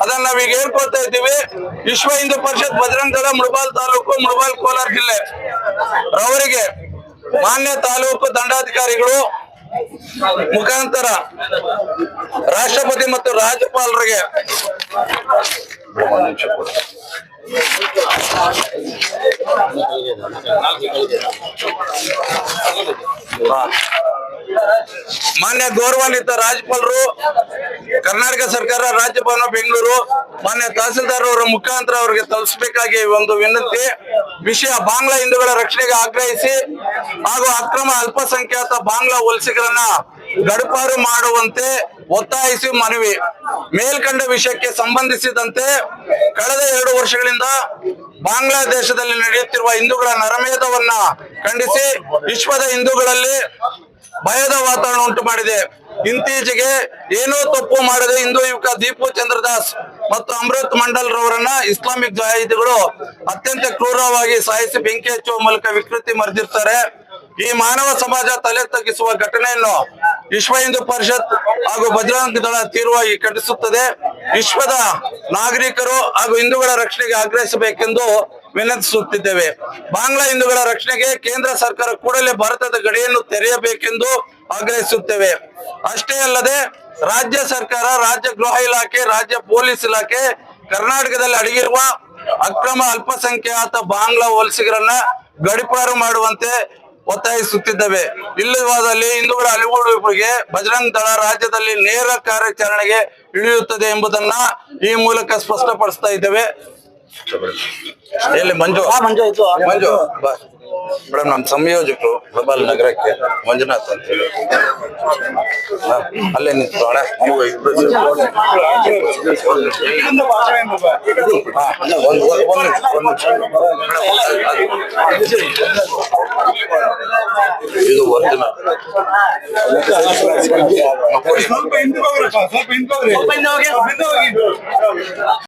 ಅದನ್ನ ನಾವೀಗ ಹೇಳ್ಕೊಳ್ತಾ ಇದ್ದೀವಿ ವಿಶ್ವ ಹಿಂದೂ ಪರಿಷತ್ ಭದ್ರಂಗ ಮುಳಬಾಲ್ ತಾಲೂಕು, ಮುಳಬಾಲ್ ಕೋಲಾರ ಜಿಲ್ಲೆ ಅವರಿಗೆ ಮಾನ್ಯ ತಾಲೂಕು ದಂಡಾಧಿಕಾರಿಗಳು ಮುಖಾಂತರ ರಾಷ್ಟ್ರಪತಿ ಮತ್ತು ರಾಜ್ಯಪಾಲರಿಗೆ ಹಾ. ಮಾನ್ಯ ಗೌರವಾನ್ವಿತ ರಾಜ್ಯಪಾಲರು, ಕರ್ನಾಟಕ ಸರ್ಕಾರ ರಾಜ್ಯಭವನ ಬೆಂಗಳೂರು, ಮಾನ್ಯ ತಹಸೀಲ್ದಾರ್ ಅವರ ಮುಖಾಂತರ ಅವರಿಗೆ ತಲುಪಿಸಬೇಕಾಗಿ ಒಂದು ವಿನಂತಿ. ವಿಷಯ ಬಾಂಗ್ಲಾ ಹಿಂದೂಗಳ ರಕ್ಷಣೆಗೆ ಆಗ್ರಹಿಸಿ ಹಾಗೂ ಅಕ್ರಮ ಅಲ್ಪಸಂಖ್ಯಾತ ಬಾಂಗ್ಲಾ ವಲಸಿಗರನ್ನ ಗಡಪಾರು ಮಾಡುವಂತೆ ಒತ್ತಾಯಿಸಿ ಮನವಿ. ಮೇಲ್ಕಂಡ ವಿಷಯಕ್ಕೆ ಸಂಬಂಧಿಸಿದಂತೆ ಕಳೆದ ಎರಡು ವರ್ಷಗಳಿಂದ ಬಾಂಗ್ಲಾದೇಶದಲ್ಲಿ ನಡೆಯುತ್ತಿರುವ ಹಿಂದೂಗಳ ನರಮೇಧವನ್ನ ಖಂಡಿಸಿ ವಿಶ್ವದ ಹಿಂದೂಗಳಲ್ಲಿ ಭಯದ ವಾತಾವರಣ ಉಂಟು ಮಾಡಿದೆ. ಇತ್ತೀಚೆಗೆ ಏನೋ ತಪ್ಪು ಮಾಡದೆ ಹಿಂದೂ ಯುವಕ ದೀಪು ಚಂದ್ರದಾಸ್ ಮತ್ತು ಅಮೃತ್ ಮಂಡಲ್ ರವರನ್ನ ಇಸ್ಲಾಮಿಕ್ ಜಾಹಿದಿಗಳು ಅತ್ಯಂತ ಕ್ರೂರವಾಗಿ ಸಾಯಿಸಿ ಬೆಂಕಿ ಹಚ್ಚುವ ಮೂಲಕ ವಿಕೃತಿ ಮರೆದಿರ್ತಾರೆ. ಈ ಮಾನವ ಸಮಾಜ ತಲೆ ತಗ್ಗಿಸುವ ಘಟನೆಯನ್ನು ವಿಶ್ವ ಹಿಂದೂ ಪರಿಷತ್ ಹಾಗೂ ಬಜರಂಗ ದಳ ತೀವ್ರವಾಗಿ ಖಂಡಿಸುತ್ತದೆ. ವಿಶ್ವದ ನಾಗರಿಕರು ಹಾಗೂ ಹಿಂದೂಗಳ ರಕ್ಷಣೆಗೆ ಆಗ್ರಹಿಸಬೇಕೆಂದು ವಿನಂತಿಸುತ್ತಿದ್ದೇವೆ. ಬಾಂಗ್ಲಾ ಹಿಂದೂಗಳ ರಕ್ಷಣೆಗೆ ಕೇಂದ್ರ ಸರ್ಕಾರ ಕೂಡಲೇ ಭಾರತದ ಗಡಿಯನ್ನು ತೆರೆಯಬೇಕೆಂದು ಆಗ್ರಹಿಸುತ್ತೇವೆ. ಅಷ್ಟೇ ಅಲ್ಲದೆ, ರಾಜ್ಯ ಸರ್ಕಾರ ರಾಜ್ಯ ಗೃಹ ಇಲಾಖೆ, ರಾಜ್ಯ ಪೊಲೀಸ್ ಇಲಾಖೆ, ಕರ್ನಾಟಕದಲ್ಲಿ ಅಡಗಿರುವ ಅಕ್ರಮ ಅಲ್ಪಸಂಖ್ಯಾತ ಬಾಂಗ್ಲಾ ವಲಸಿಗರನ್ನ ಗಡಿಪಾರು ಮಾಡುವಂತೆ ಒತ್ತಾಯಿಸುತ್ತಿದ್ದೇವೆ. ಇಲ್ಲವಾದಲ್ಲಿ ಹಿಂದೂಗಳ ಅಲಿವುಡಿಗೆ ಬಜರಂಗ್ ದಳ ರಾಜ್ಯದಲ್ಲಿ ನೇರ ಕಾರ್ಯಾಚರಣೆಗೆ ಇಳಿಯುತ್ತದೆ ಎಂಬುದನ್ನ ಈ ಮೂಲಕ ಸ್ಪಷ್ಟಪಡಿಸ್ತಾ ಇದ್ದೇವೆ. ಎಲ್ಲಿ? ಮಂಜು? ಮಂಜು ಇದು. ಮಂಜು ಬಾ. ಮೇಡಮ್ ನಮ್ಮ ಸಂಯೋಜಕರು ಪ್ರಬಲ್ ನಗರಕ್ಕೆ ಮಂಜುನಾಥ್ ಅಂತ ಹೇಳಿ. ಅಲ್ಲೇ ನಿಂತು ಅಣ್ಣ. ಇದು ಒಂದಿನ ಸ್ವಲ್ಪ ಹಿಂದೆ